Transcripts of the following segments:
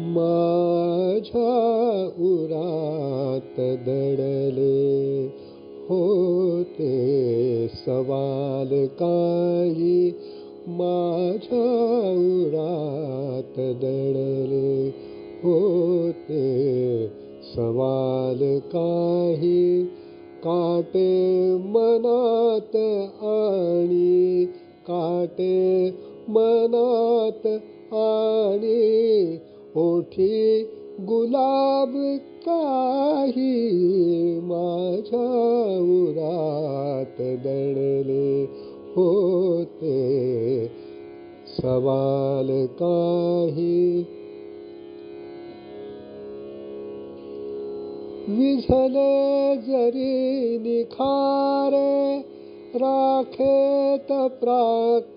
माझ्या उरात दडले होते सवाल काही. माझ्या उरात दडले होते सवाल काही. काटे मनात आणि काटे मनात आणि ओठी गुलाब काही माझ्या उरात दडले होते. सवाल काही विझले जरी निखारे राखेत प्राक्तनाच्या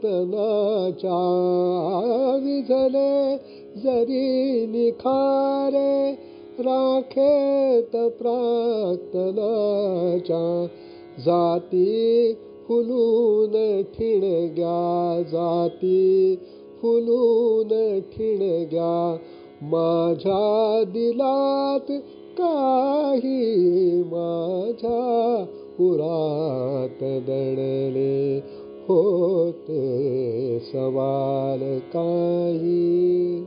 विझले जरी निखारे राखेत प्राक्तनाच्या जाती फुलून ठिणग्या जाती फुलून ठिणग्या माझ्या दिलात काही माझ्या पुरात दडले होते सवाल काही.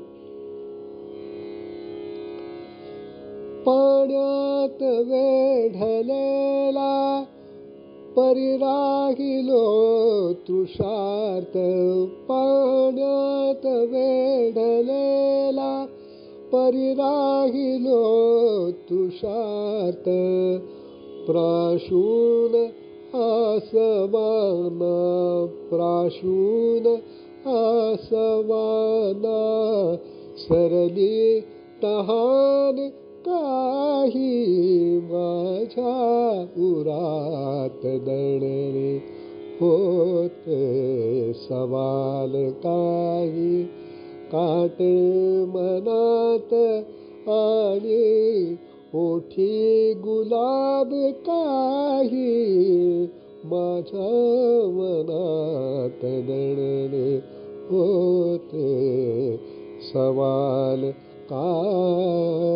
पाण्यात वेढलेला परिराहिलो तृषार्थ. पाण्यात वेढलेला परिराहिलो तुषार्थ. प्राशून आसवाना प्राशून आसवाना. सरली तहान काही माझ्या उरात दडले होत सवाल काही. काटे मनात आणि ओठी गुलाब काही. माझ्या मनात दडले होते सवाल काही